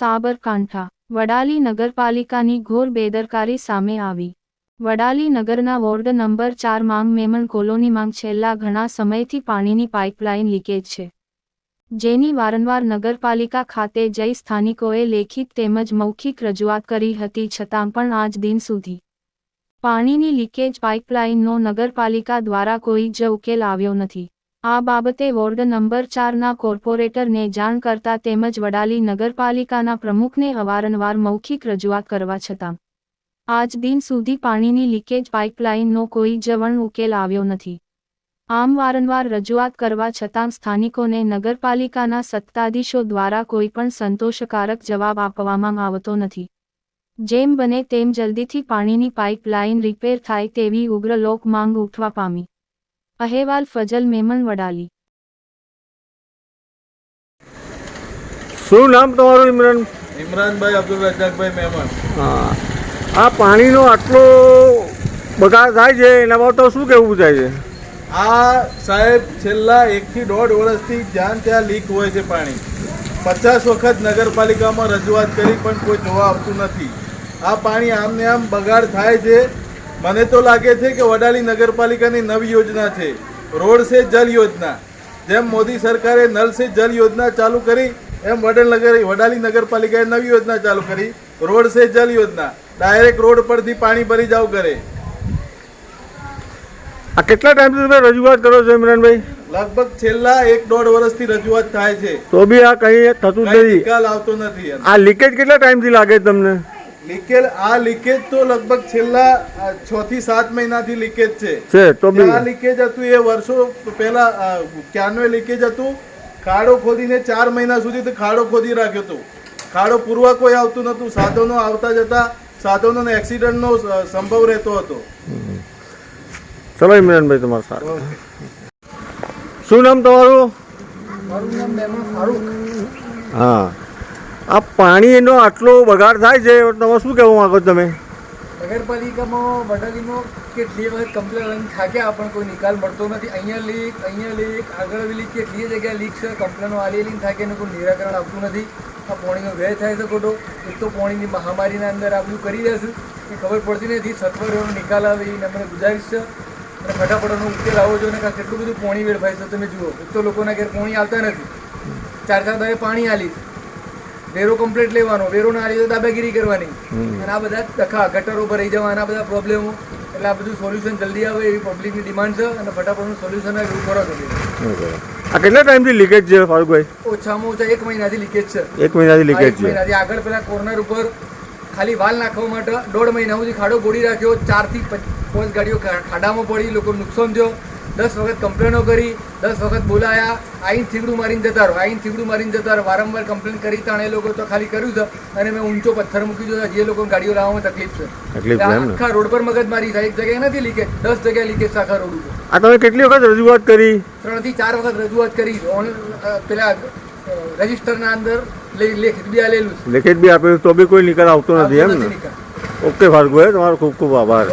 સાબરકાંઠા, વડાલી નગરપાલિકાની ઘોર બેદરકારી સામે આવી. વડાલી નગરના વોર્ડ નંબર ચાર માંગ મેમન કોલોનીમાં છેલ્લા ઘણા સમયથી પાણીની પાઇપલાઇન લીકેજ છે. જેની વારંવાર નગરપાલિકા ખાતે જઈ સ્થાનિકોએ લેખિત તેમજ મૌખિક રજૂઆત કરી હતી છતાં પણ આજ દિન સુધી. પાણીની લીકેજ પાઇપલાઇનનો નગરપાલિકા દ્વારા કોઈ જ ઉકેલ આવ્યો નથી. આ બાબતે વોર્ડ નંબર ચારના કોર્પોરેટરને જાણ કરતા તેમજ વડાલી નગરપાલિકાના પ્રમુખને અવારનવાર મૌખિક રજૂઆત કરવા છતાં, આજ દિન સુધી પાણીની લીકેજ પાઇપલાઇનનો કોઈ જ વણ ઉકેલ આવ્યો નથી. આમ વારંવાર રજૂઆત કરવા છતાં સ્થાનિકોને નગરપાલિકાના સત્તાધીશો દ્વારા કોઈ પણ સંતોષકારક જવાબ આપવામાં આવતો નથી. જેમ બને તેમ જલ્દીથી પાણીની પાઇપલાઇન રિપેર થાય તેવી ઉગ્ર લોક માંગ ઉઠવા પામી. અહેવાલ ફજલ મેમન વડાલી. શું નામ તમારું ઇમરાન? ઇમરાનભાઈ અબ્દુલ રજાકભાઈ મહેમાન હા. આ પાણીનો આટલો બગાડ થાય છે એના બાબતે શું કહેવું થાય છે? આ સાહેબ છેલ્લા એકથી દોઢ વર્ષથી જ્યાં ત્યાં લીક હોય છે પાણી. પચાસ વખત નગરપાલિકામાં રજૂઆત કરી પણ કોઈ જોવા આવતું નથી. આ પાણી આમને આમ બગાડ થાય છે મને તો લાગે છે કે વડાલી નગરપાલિકાની નવી યોજના છે. રોડ સે જલ યોજના. જેમ મોદી સરકારે નલ સે જલ યોજના ચાલુ કરી એમ વડલ નગર વડાલી નગરપાલિકાએ નવી યોજના ચાલુ કરી. રોડ સે જલ યોજના. ડાયરેક્ટ રોડ પરથી પાણી ભરી જાવ કરે આ કેટલા ટાઈમથી તમે રજૂઆત કરો છો ઇમરાનભાઈ? લગભગ છેલ્લા એક દોઢ વર્ષથી રજૂઆત થાય છે. તો બી આ કંઈ થતું નથી. નિકાલ આવતો નથી આ લીકેજ કેટલા ટાઈમથી લાગે તમને? લીકેજ આ લીકેજ તો લગભગ છેલ્લા છ થી સાત મહિનાથી લીકેજ છે. છે તો બી આ લીકેજ હતું એ વર્ષો પહેલા ક્યાંનો લીકેજ હતું? ખાડો ખોદીને ચાર મહિના સુધી તો ખાડો ખોદી રાખ્યો હતો. ખાડો પૂરવા કોઈ આવતું નહોતું. સાધનો આવતા જતા સાધનોને એક્સિડન્ટનો સંભવ રહેતો હતો. ચલો ઇમરાનભાઈ તમારું સારું શું નામ તમારું? મારું નામ મહેમાન ફારૂક. હા. આ પાણીનો આટલો બગાડ થાય છે, તમે શું કહેવા માંગો તમે? નગરપાલિકામાં વડાલીમાં કેટલી વખત લઈને થાક્યા, પણ કોઈ નિકાલ મળતો નથી. અહીંયા લીક અહીંયા લીક આગળ લીક કેટલી જગ્યાએ લીક છે. કમ્પ્લેનો આલી લઈને થાકે એનું કોઈ નિરાકરણ આવતું નથી. આ પાણીનો વ્યય થાય છે ખોટો. એક તો પાણીની મહામારીના અંદર આ બધું કરી દેશું. એ ખબર પડતી નથી. સત્વરનો નિકાલ આવે એ અમને ગુજારીશ છે. અને ફટાફટ એનો ઉકેલ આવો જોઈએ ને કેટલું બધું પાણી વેડફાય છે, તમે જુઓ. એક તો લોકોના ઘેર પાણી આવતા નથી. ચાર ચાર દાવે પાણી આલી વેરો કમ્પ્લીટ લેવાનો વેરો ના તો દાદાગીરી કરવાની. અને આ બધા ડખા ગટરો ભરાઈ જવાના બધા પ્રોબ્લેમો એટલે આ બધું સોલ્યુશન જલ્દી આવે એવી પબ્લિકની ડિમાન્ડ છે અને ફટાફટનું સોલ્યુશન આવે એવું કરો જોઈએ આ કેટલા ટાઈમથી લીકેજ છે ફારુકભાઈ? ઓછામાં ઓછા એક મહિનાથી લીકેજ છે. એક મહિનાથી લીકેજ છે. મહિનાથી. આગળ પેલા કોર્નર ઉપર ખાલી વાલ નાખવા માટે દોઢ મહિના સુધી ખાડો ગોળી રાખ્યો ચારથી પંચ- પાંચ ગાડીઓ ખાડામાં પડી લોકો નુકસાન થયો. દસ વખત કમ્પ્લેનો કરી. દસ વખત બોલાયા આઈન થીગડું મારીને જતા રહો. આઈન થીગડું મારીને જતા રહો. વારંવાર કમ્પ્લેન કરી તાણે એ લોકો તો ખાલી કર્યું છે અને મેં ઊંચો પથ્થર મૂકી દીધો જે લોકોને ગાડીઓ લાવવામાં તકલીફ છે. આખા રોડ પર મગજમારી થાય. એક જગ્યાએ નથી લીકેજ. દસ જગ્યાએ લીકેજ આખા રોડ ઉપર. આ તમે કેટલી વખત રજૂઆત કરી? ત્રણથી ચાર વખત રજૂઆત કરી. પેલા રજિસ્ટરના અંદર લેખિત બી આલેલું છે. લેખિત બી આપેલું તો બી કોઈ નિકાલ આવતો નથી એમ ને ઓકે ભાર્ગવભાઈ તમારો ખૂબ ખૂબ આભાર.